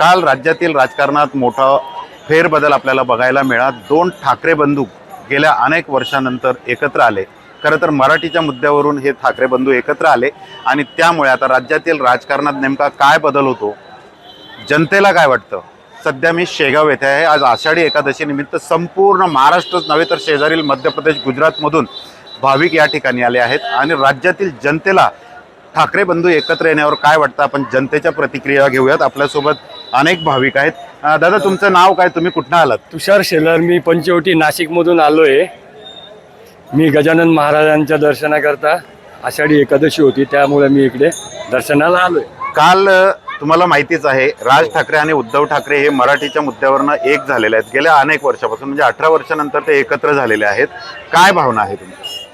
काल राज्यातील राजकारणात मोठा फेरबदल आपल्याला बघायला मिळाला. दोन ठाकरे बंधू गेल्या अनेक वर्षानंतर एकत्र आले. खरं तर मराठीच्या मुद्द्यावरून हे ठाकरे बंधू एकत्र आले आणि त्यामुळे आता राज्यातील राजकारणात नेमका काय बदल होतो जनतेला काय वाटतं? सध्या मी शेगाव येथे आहे. आज आषाढी एकादशीनिमित्त संपूर्ण महाराष्ट्रच नव्हे तर शेजारील मध्य प्रदेश गुजरातमधून भाविक या ठिकाणी आले आहेत आणि राज्यातील जनतेला ठाकरे बंधू एकत्र येण्यावर काय वाटतं? आपण जनतेच्या प्रतिक्रिया घेऊयात. आपल्यासोबत अनेक भाविक आहेत. अं, दादा तुमचं नाव काय? तुम्ही कुठनं आलात? तुषार शेलर मी पंचवटी नाशिकमधून आलो आहे मी गजानन महाराजांच्या दर्शनाकरता आषाढी एकादशी होती त्यामुळे मी इकडे दर्शनाला आलो आहे काल अ, तुम्हाला माहितीच आहे राज ठाकरे आणि उद्धव ठाकरे हे मराठीच्या मुद्द्यावरनं एक झालेले आहेत. गेल्या अनेक वर्षापासून म्हणजे अठरा वर्षानंतर ते एकत्र झालेले आहेत. काय भावना आहे तुमची?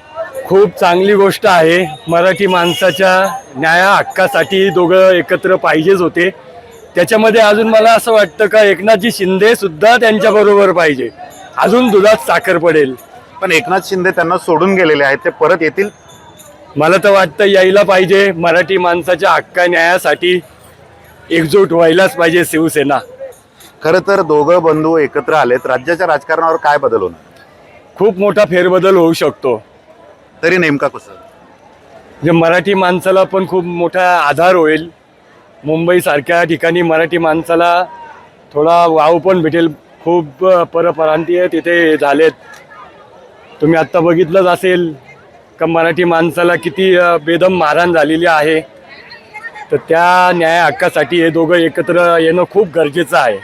खूप चांगली गोष्ट आहे. मराठी माणसाच्या न्याया हक्कासाठी दोघं एकत्र पाहिजेच होते. त्याच्यामध्ये अजून मला असं वाटतं का एकनाथजी शिंदे सुद्धा त्यांच्याबरोबर पाहिजे. अजून दुधात साखर पडेल. पण एकनाथ शिंदे त्यांना सोडून गेलेले आहेत ते परत येतील? मला तर वाटतं यायला पाहिजे. मराठी माणसाच्या हक्का न्यायासाठी एकजूट व्हायलाच पाहिजे शिवसेना. खरं तर दोघं बंधू एकत्र आलेत. राज्याच्या राजकारणावर काय बदल होणार? खूप मोठा फेरबदल होऊ शकतो. तरी नेमका कसं? जे मराठी माणसाला पण खूप मोठा आधार होईल. मुंबईसारख्या ठिकाणी मराठी माणसाला थोडा वाव पण भेटेल. खूप परप्रांतीय तिथे झालेत. तुम्ही आत्ता बघितलंच असेल का मराठी माणसाला किती बेदम मारहाण झालेली आहे. तर त्या न्याय हक्कासाठी हे दोघं एकत्र येणं खूप गरजेचं आहे.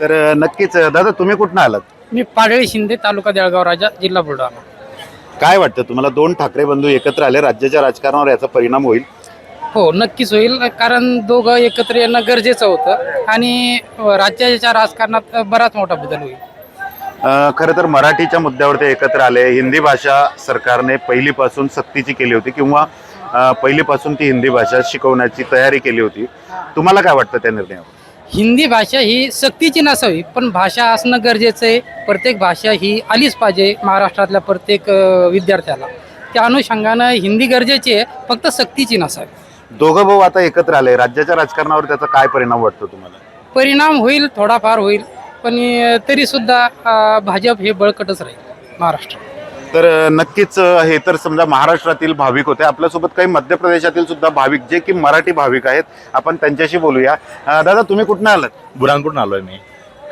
तर नक्कीच दादा तुम्ही कुठनं आलात? मी पाडळी शिंदे तालुका देळगाव राजा जिल्हा बुलढाणा. काय वाटतं? तुम्हाला दोन ठाकरे बंधू एकत्र आले राज्याच्या राजकारणावर याचा परिणाम होईल. हो नक्कीच होईल. कारण दोघं एकत्र येणं गरजेचं होतं. आणि राज्याच्या राजकारणात बराच मोठा बदल होईल. खरं तर मराठीच्या मुद्द्यावर ते एकत्र आले. हिंदी भाषा सरकारने पहिलीपासून सक्तीची केली होती किंवा पहिलीपासून ती हिंदी भाषा शिकवण्याची तयारी केली होती. तुम्हाला काय वाटतं त्या निर्णयावर? हिंदी भाषा ही सक्तीची नसावी पण भाषा असणं गरजेचं आहे. प्रत्येक भाषा ही आलीच पाहिजे महाराष्ट्रातल्या प्रत्येक विद्यार्थ्याला. त्या अनुषंगानं हिंदी गरजेची आहे फक्त सक्तीची नसावी. दोघं भाऊ आता एकत्र आले. राज्याच्या राजकारणावर त्याचा काय परिणाम वाटतो तुम्हाला? परिणाम होईल थोडाफार होईल पण अ, तरीसुद्धा अ, भाजप हे बळकटच राहील महाराष्ट्रात तर नक्कीच हे तर समजा महाराष्ट्रातील भाविक होते. आपल्यासोबत काही मध्य प्रदेशातील सुद्धा भाविक जे की मराठी भाविक आहेत आपण त्यांच्याशी बोलूया. दादा तुम्ही कुठनं आलात? बुरानपूरून आलोय मी.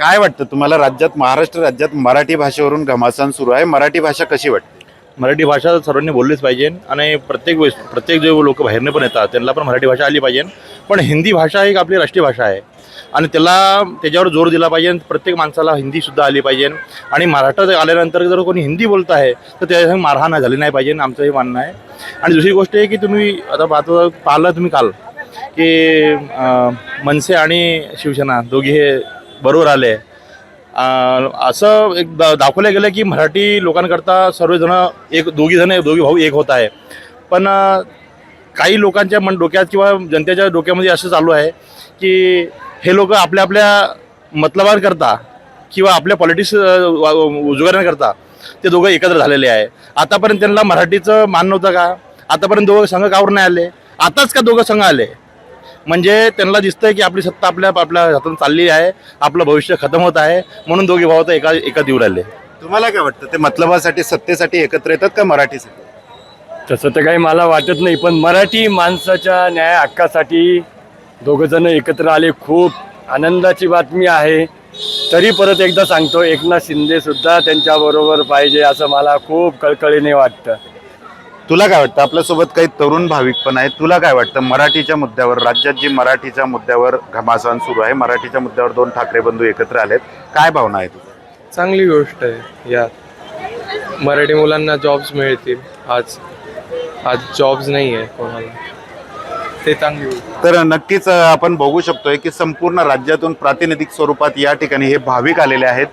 काय वाटतं तुम्हाला? राज्यात महाराष्ट्र राज्यात मराठी भाषेवरून घमासान सुरू आहे. मराठी भाषा कशी वाटते? मराठी भाषा सर्वांनी बोललीच पाहिजे आणि प्रत्येक वेळेस प्रत्येक जे लोक बाहेरने पण येतात त्यांना पण मराठी भाषा आली पाहिजे. पण हिंदी भाषा एक आपली राष्ट्रीय भाषा आहे. आणि त्याला त्याच्यावर जोर दिला पाहिजे प्रत्येक माणसाला हिंदीसुद्धा आली पाहिजे. आणि महाराष्ट्रात आल्यानंतर जर कोणी हिंदी बोलत आहे तर त्याच्या मारहाण झाली नाही पाहिजे आमचं हे मानणं आहे. आणि दुसरी गोष्ट आहे की तुम्ही आता पाहतो पाहिलं तुम्ही काल की मनसे आणि शिवसेना दोघी हे बरोबर आले. असं एक दाखवलं गेलं की मराठी लोकांकरता सर्वजण एक दोघीजण दोघी भाऊ एक होत आहे. पण काही लोकांच्या मन डोक्यात किंवा जनतेच्या डोक्यामध्ये असं चालू आहे की हे लोक आपल्या आपल्या मतलबांकरता किंवा आपल्या पॉलिटिक्स उजगारण्याकरता ते दोघं एकत्र झालेले आहे. आतापर्यंत त्यांना मराठीचं मान नव्हतं का? आतापर्यंत दोघं संघ कावर नाही आले. आताच का दोघं संघ आले? म्हणजे त्यांना दिसतंय की आपली सत्ता आपल्या आपल्या हातून चालली आहे. आपलं भविष्य खतम होत आहे. म्हणून दोघे भाऊ आता एका एका येऊ राहिले. तुम्हाला काय वाटतं? ते मतलबासाठी सत्तेसाठी एकत्र येतात का मराठीसाठी? तसं तर काही मला वाटत नाही पण मराठी माणसाच्या न्याय हक्कासाठी दोघं जण एकत्र आले खूप आनंदाची बातमी आहे. तरी परत एकदा सांगतो एकनाथ शिंदे सुद्धा त्यांच्याबरोबर पाहिजे असं मला खूप कळकळीने वाटतं. तुला काय वाटतं? आपल्यासोबत काही तरुण भाविक पण आहेत. तुला काय वाटतं? मराठीच्या मुद्द्यावर राज्यात जी मराठीच्या मुद्द्यावर घमासान सुरू आहे मराठीच्या मुद्द्यावर दोन ठाकरे बंधू एकत्र आलेत. काय भावना आहे तुझी चांगली गोष्ट आहे. यात मराठी मुलांना जॉब्स मिळतील. आज आज जॉब्स नाही आहे कोणाला. ते चांगली गोष्ट तर नक्कीच आपण बघू शकतोय की संपूर्ण राज्यातून प्रातिनिधिक स्वरूपात या ठिकाणी हे भाविक आलेले आहेत.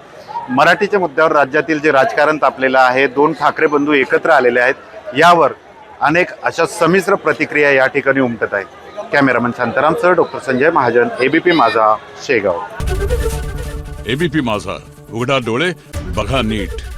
मराठीच्या मुद्द्यावर राज्यातील जे राजकारण तापलेलं आहे दोन ठाकरे बंधू एकत्र आलेले आहेत. यावर अनेक अशा संमिश्र प्रतिक्रिया या ठिकाणी उमटत आहेत. Cameraman शांतारामसह doctor Sanjay Mahajan ABP Majha Shegaon. ABP माझा. उघडा डोळे बघा नीट.